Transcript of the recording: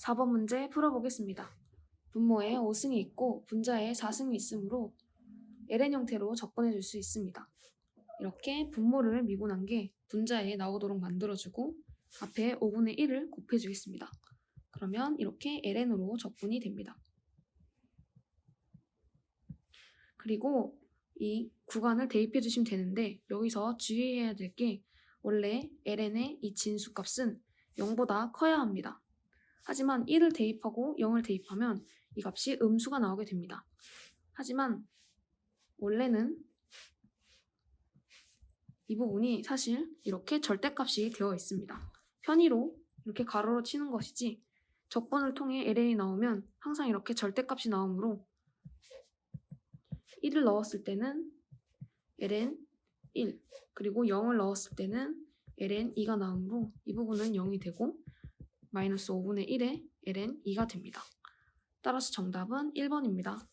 4번 문제 풀어보겠습니다. 분모에 5승이 있고 분자에 4승이 있으므로 ln 형태로 접근해 줄 수 있습니다. 이렇게 분모를 미분한 게 분자에 나오도록 만들어주고 앞에 5분의 1을 곱해주겠습니다. 그러면 이렇게 ln으로 적분이 됩니다. 그리고 이 구간을 대입해 주시면 되는데 여기서 주의해야 될 게 원래 ln의 이 진수값은 0보다 커야 합니다. 하지만 1을 대입하고 0을 대입하면 이 값이 음수가 나오게 됩니다. 하지만 원래는 이 부분이 사실 이렇게 절대값이 되어 있습니다. 편의로 이렇게 가로로 치는 것이지 적분을 통해 ln이 나오면 항상 이렇게 절대값이 나오므로 1을 넣었을 때는 ln 1 그리고 0을 넣었을 때는 ln 2가 나오므로 이 부분은 0이 되고 마이너스 5분의 1에 ln 2가 됩니다. 따라서 정답은 1번입니다.